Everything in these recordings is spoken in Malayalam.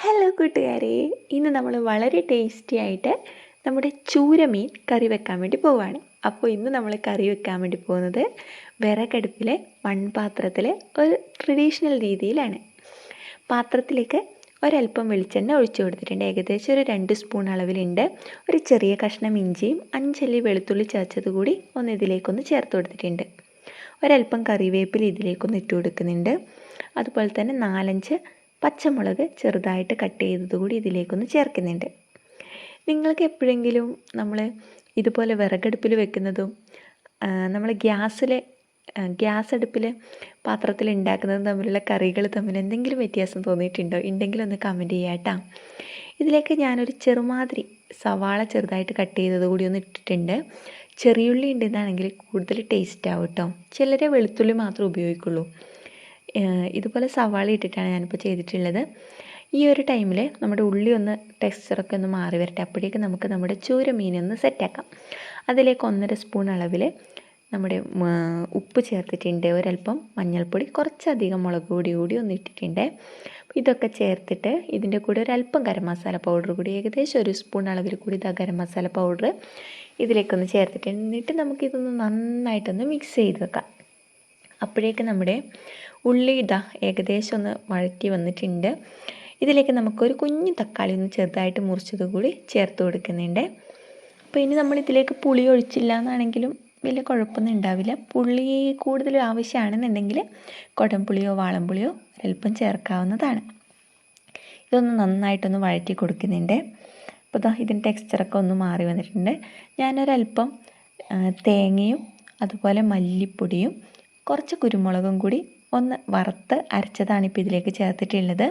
ഹലോ കൂട്ടുകാരെ. ഇന്ന് നമ്മൾ വളരെ ടേസ്റ്റി ആയിട്ട് നമ്മുടെ ചൂരമീൻ കറി വെക്കാൻ വേണ്ടി പോവുകയാണ് അപ്പോൾ ഇന്ന് നമ്മൾ കറി വെക്കാൻ വേണ്ടി പോകുന്നത് വിറകടുപ്പിലെ മൺപാത്രത്തിലെ ഒരു ട്രഡീഷണൽ രീതിയിലാണ്. പാത്രത്തിലേക്ക് ഒരല്പം വെളിച്ചെണ്ണ ഒഴിച്ചു കൊടുത്തിട്ടുണ്ട്. ഏകദേശം ഒരു രണ്ട് സ്പൂൺ അളവിലുണ്ട്. ഒരു ചെറിയ കഷ്ണം ഇഞ്ചിയും അഞ്ചല്ലി വെളുത്തുള്ളി ചതച്ചത് കൂടി ഒന്ന് ഇതിലേക്കൊന്ന് ചേർത്ത് കൊടുത്തിട്ടുണ്ട്. ഒരല്പം കറിവേപ്പില ഇതിലേക്കൊന്ന് ഇട്ട് കൊടുക്കുന്നുണ്ട്. അതുപോലെ തന്നെ നാലഞ്ച് പച്ചമുളക് ചെറുതായിട്ട് കട്ട് ചെയ്തത് കൂടി ഇതിലേക്കൊന്ന് ചേർക്കുന്നുണ്ട്. നിങ്ങൾക്ക് എപ്പോഴെങ്കിലും നമ്മൾ ഇതുപോലെ വിറകടുപ്പിൽ വെക്കുന്നതും നമ്മൾ ഗ്യാസിലെ ഗ്യാസ് അടുപ്പിൽ പാത്രത്തിൽ ഉണ്ടാക്കുന്നതും തമ്മിലുള്ള കറികൾ തമ്മിൽ എന്തെങ്കിലും വ്യത്യാസം തോന്നിയിട്ടുണ്ടോ? ഉണ്ടെങ്കിൽ ഒന്ന് കമന്റ് ചെയ്യാം ഇതിലേക്ക് ഞാനൊരു ചെറുമാതിരി സവാള ചെറുതായിട്ട് കട്ട് ചെയ്തത് കൂടി ഒന്ന് ഇട്ടിട്ടുണ്ട്. ചെറിയുള്ളി ഉണ്ടെന്നാണെങ്കിൽ കൂടുതൽ ടേസ്റ്റ് ആവും കേട്ടോ. ചിലരെ വെളുത്തുള്ളി മാത്രമേ ഉപയോഗിക്കുള്ളൂ. ഇതുപോലെ സവാള ഇട്ടിട്ടാണ് ഞാനിപ്പോൾ ചെയ്തിട്ടുള്ളത്. ഈ ഒരു ടൈമിൽ നമ്മുടെ ഉള്ളി ഒന്ന് ടെക്സ്ചറൊക്കെ ഒന്ന് മാറി വരട്ടെ. അപ്പോഴേക്ക് നമുക്ക് നമ്മുടെ ചൂര മീനൊന്ന് സെറ്റാക്കാം അതിലേക്ക് ഒന്നര സ്പൂൺ അളവിൽ നമ്മുടെ ഉപ്പ് ചേർത്തിട്ടുണ്ട്. ഒരല്പം മഞ്ഞൾപ്പൊടി കുറച്ചധികം മുളക് പൊടി കൂടി ഒന്ന് ഇട്ടിട്ടുണ്ട്. ഇതൊക്കെ ചേർത്തിട്ട് ഇതിന്റെ കൂടെ ഒരല്പം ഗരം മസാല പൗഡർ കൂടി ഏകദേശം ഒരു സ്പൂൺ അളവിൽ കൂടി ഇതാ ഗരം മസാല പൗഡർ ഇതിലേക്കൊന്ന് ചേർത്തിട്ട് എന്നിട്ട് നമുക്കിതൊന്ന് നന്നായിട്ടൊന്ന് മിക്സ് ചെയ്ത് വെക്കാം. അപ്പോഴേക്ക് നമ്മുടെ ഉള്ളി ഇതാ ഏകദേശം ഒന്ന് വഴറ്റി വന്നിട്ടുണ്ട്. ഇതിലേക്ക് നമുക്കൊരു കുഞ്ഞു തക്കാളി ഒന്ന് ചെറുതായിട്ട് മുറിച്ചത് കൂടി ചേർത്ത് കൊടുക്കുന്നുണ്ട്. അപ്പോൾ ഇനി നമ്മൾ ഇതിലേക്ക് പുളി ഒഴിച്ചില്ല എന്നാണെങ്കിലും വലിയ കുഴപ്പമൊന്നും ഉണ്ടാവില്ല. പുളി കൂടുതൽ ആവശ്യമാണെന്നുണ്ടെങ്കിൽ കുടംപുളിയോ വാളംപുളിയോ ഒരല്പം ചേർക്കാവുന്നതാണ്. ഇതൊന്ന് നന്നായിട്ടൊന്ന് വഴറ്റി കൊടുക്കുന്നുണ്ട്. അപ്പോൾ ഇതാ ഇതിന്റെ ടെക്സ്ചറൊക്കെ ഒന്ന് മാറി വന്നിട്ടുണ്ട്. ഞാനൊരല്പം തേങ്ങയും അതുപോലെ മല്ലിപ്പൊടിയും കുറച്ച് കുരുമുളകും കൂടി ഒന്ന് വറുത്ത് അരച്ചതാണ് ഇപ്പോൾ ഇതിലേക്ക് ചേർത്തിട്ടുള്ളത്.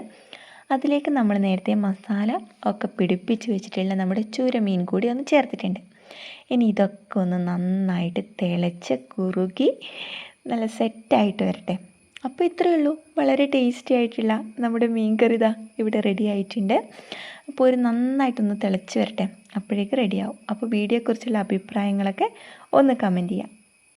അതിലേക്ക് നമ്മൾ നേരത്തെ മസാല ഒക്കെ പിടിപ്പിച്ച് വെച്ചിട്ടുള്ള നമ്മുടെ ചൂരമീൻ കൂടി ഒന്ന് ചേർത്തിട്ടുണ്ട്. ഇനി ഇതൊക്കെ ഒന്ന് നന്നായിട്ട് തിളച്ച് കുറുകി നല്ല സെറ്റായിട്ട് വരട്ടെ. അപ്പോൾ ഇത്രയേ ഉള്ളൂ. വളരെ ടേസ്റ്റി ആയിട്ടുള്ള നമ്മുടെ മീൻ കറി ഇതാ ഇവിടെ റെഡി ആയിട്ടുണ്ട്. അപ്പോൾ ഒരു നന്നായിട്ടൊന്ന് തിളച്ച് വരട്ടെ. അപ്പോഴേക്ക് റെഡിയാവും അപ്പോൾ വീഡിയോയെക്കുറിച്ചുള്ള അഭിപ്രായങ്ങളൊക്കെ ഒന്ന് കമന്റ് ചെയ്യാം.